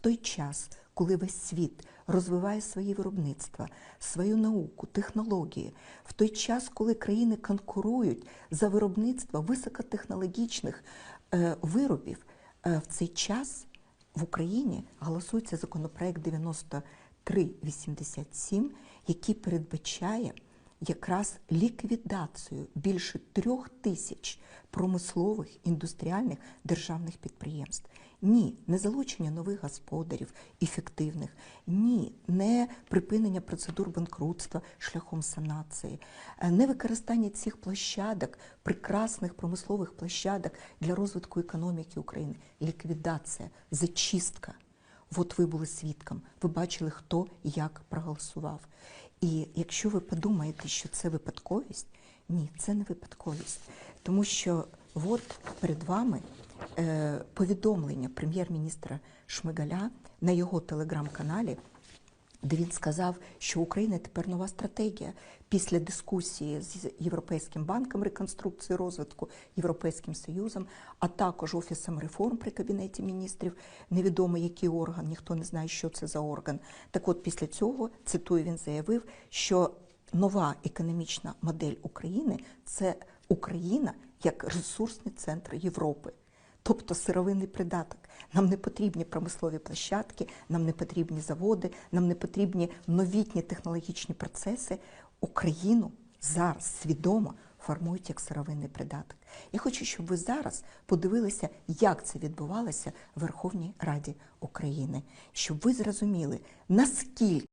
той час, коли весь світ розвиває свої виробництва, свою науку, технології, в той час, коли країни конкурують за виробництво високотехнологічних е, виробів, е, в цей час в Україні голосується законопроект 9387, який передбачає якраз ліквідацію більше трьох тисяч промислових індустріальних державних підприємств. Ні, не залучення нових господарів ефективних, ні, не припинення процедур банкрутства шляхом санації, е, не використання цих площадок, прекрасних промислових площадок для розвитку економіки України, ліквідація, зачистка. От ви були свідком, ви бачили, хто як проголосував. І якщо ви подумаєте, що це випадковість, ні, це не випадковість. Тому що от перед вами е, повідомлення прем'єр-міністра Шмигаля на його телеграм-каналі, де він сказав, що у України тепер нова стратегія після дискусії з Європейським банком реконструкції розвитку, Європейським Союзом, а також Офісом реформ при Кабінеті міністрів. Невідомо який орган, ніхто не знає, що це за орган. Так от після цього, цитую, він заявив, що нова економічна модель України це Україна як ресурсний центр Європи. Тобто сировинний придаток. Нам не потрібні промислові площадки, нам не потрібні заводи, нам не потрібні новітні технологічні процеси. Україну зараз свідомо формують як сировинний придаток. Я хочу, щоб ви зараз подивилися, як це відбувалося в Верховній Раді України, щоб ви зрозуміли, наскільки